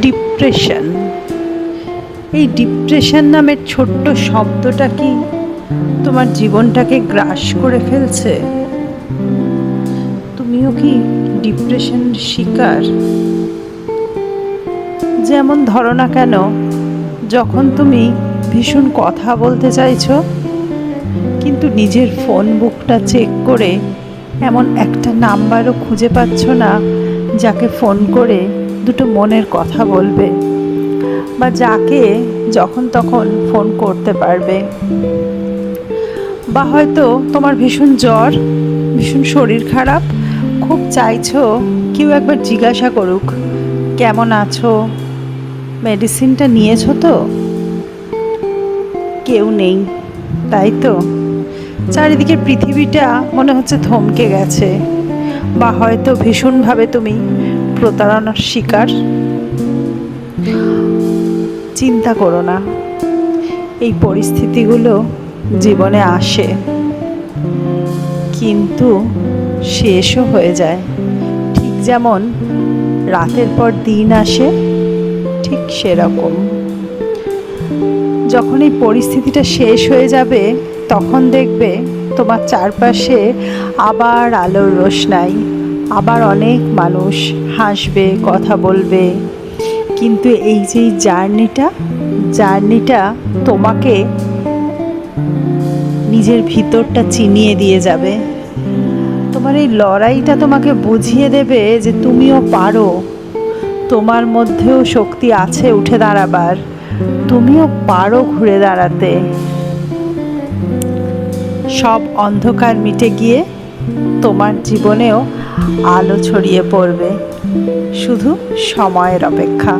Depression এই depression নামের ছোট্ট শব্দটা কি তোমার জীবনটাকে গ্রাস করে ফেলছে? তুমিও কি ডিপ্রেশন শিকার? যেমন ধরো না কেন, যখন তুমি ভীষণ কথা বলতে চাইছো, কিন্তু নিজের ফোন বুকটা চেক করে এমন একটা নাম্বারও খুঁজে পাচ্ছ না যাকে ফোন করে দুটো মনের কথা বলবে বা যাকে যখন তখন ফোন করতে পারবে। বা হয়তো তোমার ভীষণ জ্বর, ভীষণ শরীর খারাপ, খুব চাইছো কেউ একবার জিজ্ঞাসা করুক, কেমন আছো? মেডিসিনটা নিয়েছো তো? কেউ নেই, তাই তো? চারিদিকে পৃথিবীটা মনে হচ্ছে থমকে গেছে। বা হয়তো ভীষণভাবে তুমি প্রতারণার শিকার। চিন্তা করো না, এই পরিস্থিতিগুলো জীবনে আসে, কিন্তু শেষও হয়ে যায়। ঠিক যেমন রাতের পর দিন আসে, ঠিক সেরকম। যখন এই পরিস্থিতিটা শেষ হয়ে যাবে, তখন দেখবে তোমার চারপাশে আবার আলোর রোশনাই। আবার অনেক মানুষ হাসবে, কথা বলবে। কিন্তু এই যে জার্নিটা জার্নিটা তোমাকে নিজের ভিতরটা চিনিয়ে দিয়ে যাবে। তোমার এই লড়াইটা তোমাকে বুঝিয়ে দেবে যে তুমিও পারো। তোমার মধ্যেও শক্তি আছে উঠে দাঁড়াবার। তুমিও পারো ঘুরে দাঁড়াতে। সব অন্ধকার মিটে গিয়ে তোমার জীবনেও আলো ছড়িয়ে পড়বে। শুধু সময়ের অপেক্ষা।